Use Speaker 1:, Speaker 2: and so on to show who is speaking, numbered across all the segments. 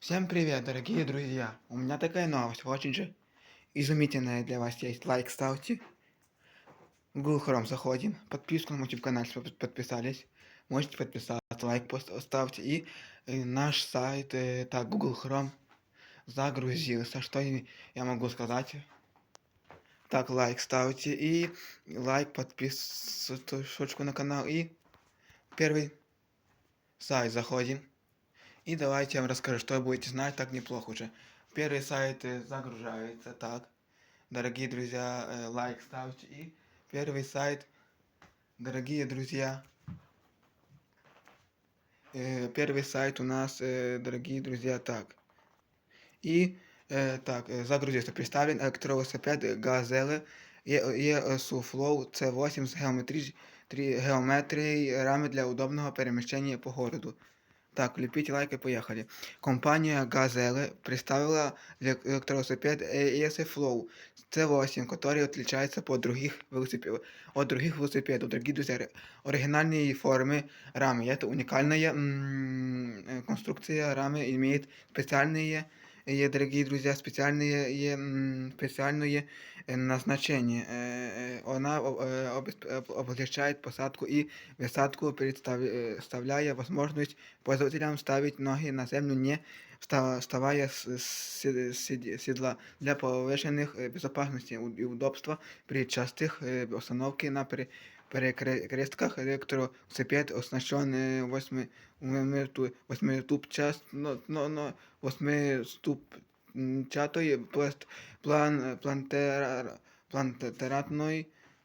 Speaker 1: Всем привет, дорогие друзья! У меня такая новость, очень же изумительная для вас есть. Лайк ставьте. Google Chrome заходим, подписку на YouTube канал, если подписались. Можете подписаться, лайк поставьте. И э, наш сайт, э, так, Google Chrome загрузился. Что я могу сказать? Так, лайк ставьте и лайк, подписочку на канал. И первый сайт заходим. И давайте я вам расскажу, что вы будете знать так неплохо уже. Первый сайт э, загружается, так. Дорогие друзья, э, лайк ставьте. И первый сайт, дорогие друзья, э, первый сайт у нас, э, дорогие друзья, так. И э, так, э, загрузився. Представлен електровелосипед Газели ESU-Flow C8 з геометрії, трі- геометрії рами для удобного переміщення по городу. Так, лепите лайки, поехали. Компания Газели представила эле- электровелосипед ES Flow C8, который отличается от других велосипедов. От других велосипедов, дорогие друзья, ре- оригинальные формы рамы. Это уникальная м, э, конструкция рамы, имеет специальные, э, дорогие друзья, специальные, м, специальное э, назначение. Э, э, Она э, обесп- об- облегчает посадку и высадку, представляя возможность пользователям ставить ноги на землю, не вста- вставая с с си- сид- седла для повышенных э, безопасности у- и удобства при частых э, установке на пере- перекрестках электровелосипед оснащен э, восьми- восьми- восьмиступчаст- но- но- но- восьмиступчатої пласт- план, плантера,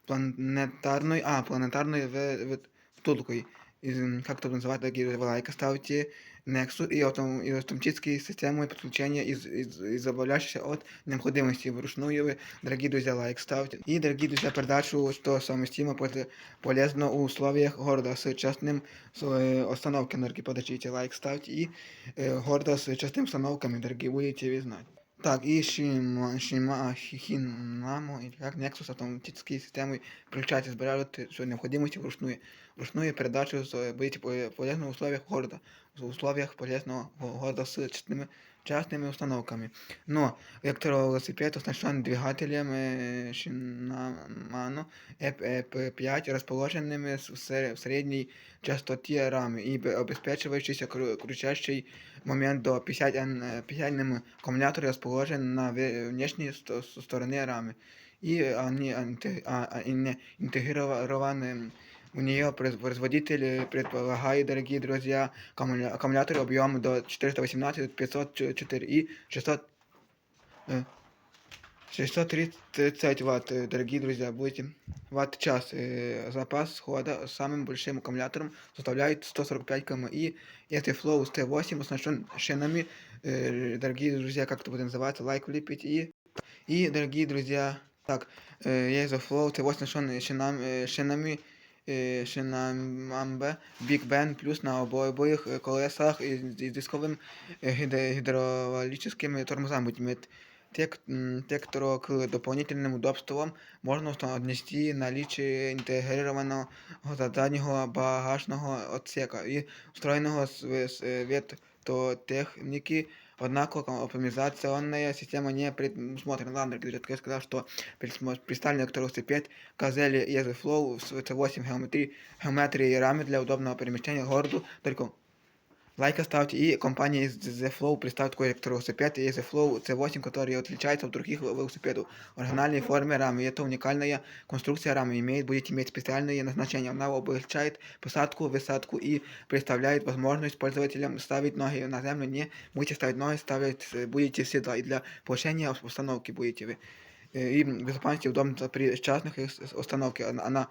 Speaker 1: планетарної, а, планетарної в- втулкою из, м, как это называют, такие лайка ставьте Nexus и, автом, и автоматические системы подключения из, из, избавляющиеся от необходимости вручную. Вы, дорогие друзья, лайк ставьте. И, дорогие друзья, передачу, что совместимо пол- полезно в условиях города с частным с, э, установкой энергии. Подождите, лайк ставьте. И э, города с частым установками, дорогие, будете вы знать. Так, і Шима, Шима, Хинамо, или как Nexus автоматические системы включать збирати що необхідності вручную вручную передачу з- будете по- полезно в условиях города, в условиях полезного города з частными, частными установками. Но электровелосипед оснащен двигателем э, Shimano EP5, расположенными с- в сре- в средней частоте рамы и бе- обеспечивающийся кру- крутящий момент до 50 Н, э, 50 Н. Аккумулятор расположен на ве- внешней сто- с- стороне рамы. И они анте- а- а- ин- интегрированы у нее произ- производитель э, предполагает, дорогие друзья, аккумуля- аккумуляторы объемом до 418, 504 и 600, э, 630 ватт, э, дорогие друзья, будете ватт час. Э, Запас хода с самым большим аккумулятором составляет 145 км. И это Flow T8 оснащен шинами, э, дорогие друзья, как это будет называться, лайк влепить. И, и дорогие друзья, так, э, Flow T8 оснащен шинами, э, шинами е, Шинамбе, Big Ben плюс на обо- обоих е, колесах із, дисковим е, гидравлическими тормозами будет иметь. Те, к- дополнительным удобствам можно отнести наличие интегрированного заднего багажного отсека и встроенного светотехники, однако оптимизационная система не предусмотрена. Ландер я сказал, что представлен электровелосипед Газели EZ Flow с C8 геометрии, геометрии и раме для удобного перемещения городу. Только лайк ставьте. И компания The Flow представит такой электровелосипед EZ Flow C8, который отличается от других велосипедов. Оригинальной форме рамы. И это уникальная конструкция рамы. Имеет, будет иметь специальные назначения. Она облегчает посадку, высадку и представляет возможность пользователям ставить ноги на землю. Не будете ставить ноги, ставить, э, будете в седла. И для повышения установки будете вы э, и безопасности удобства при частных их с- установке. А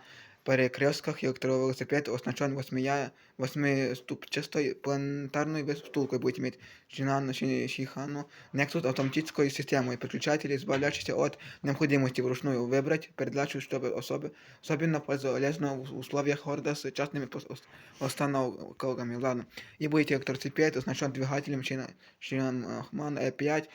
Speaker 1: на- а на перекрестках электровелосипед оснащен восьмия, восьмиступчатой планетарной втулкой будет иметь Шинану, Ши- Шихану, Nexus автоматической системой, переключатели, избавляющийся от необходимости вручную выбрать передачу, чтобы особо, особенно полезно в условиях города с частными пос- ус- установками. Ладно. И будет электроцепед оснащен двигателем Шинаман E5,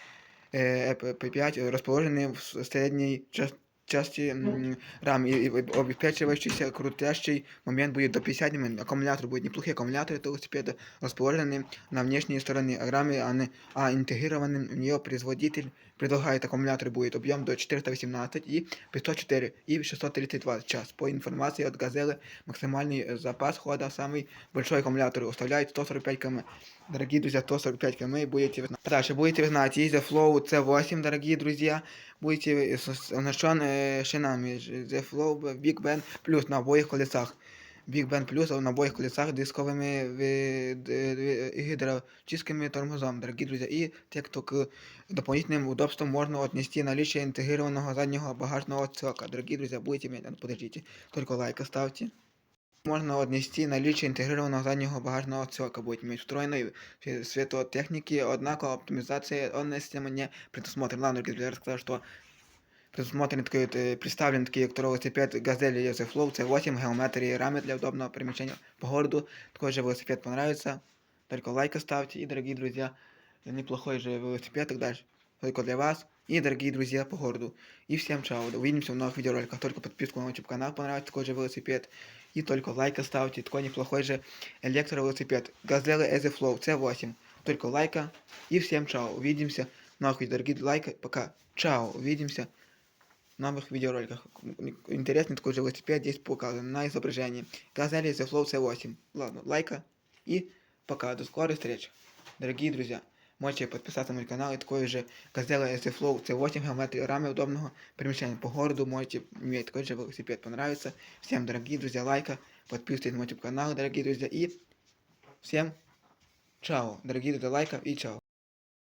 Speaker 1: э, P5 расположенный в с- средней час- части м, RAM и, и обеспечивающийся крутящий момент будет до 50 мм. Аккумулятор будет неплохой аккумулятор этого велосипеда, расположенный на внешней стороне рамы, а, не, а интегрированным в нее производитель предлагает аккумулятор будет объем до 418 и 504 и 630 Вт в час. По информации от Газели, максимальный э, запас хода самый большой аккумулятор составляет 145 км. Дорогие друзья, 145 км будете вы знать. Дальше будете вы знать, Easy Flow C8, дорогие друзья, будете оснащен э, шинами The Flow Big Ben Plus на обоих колесах. Big Ben Plus на обоих колесах дисковыми ви- д- д- гидравлическими тормозом, дорогие друзья. И те, кто к дополнительным удобствам можно отнести наличие интегрированного заднего багажного отсека. Дорогие друзья, будете иметь, а, подождите, только лайк оставьте. Можно отнести наличие интегрированного заднего багажного отсека, будет иметь встроенной све- светотехники, однако оптимизация данной системы не предусмотрена. Ладно, дорогие друзья, я рассказал, что предусмотрен такой, вот, э, представлен такой велосипед Газель EZ Flow C8, геометрии рамы для удобного перемещения по городу. Такой же велосипед понравится. Только лайк оставьте. И, дорогие друзья, неплохой же велосипед тогда же. Только для вас. И, дорогие друзья, по городу. И всем чао. Увидимся в новых видеороликах. Только подписку на YouTube канал понравится такой же велосипед. И только лайк оставьте. Такой неплохой же электровелосипед. Газель EZ Flow C8. Только лайка. И всем чао. Увидимся в новых видео. Дорогие лайка. Пока. Чао. Увидимся в новых видеороликах. Интересный такой же велосипед здесь показан на изображении. Газель The Flow C8. Ладно, лайка и пока. До скорых встреч. Дорогие друзья, можете подписаться на мой канал и такой же Газела The Flow C8 геометрии рамы удобного перемещения по городу. Можете иметь такой же велосипед, понравится. Всем, дорогие друзья, лайка, подписывайтесь на мой YouTube канал, дорогие друзья, и всем чао, дорогие друзья, лайка и чао.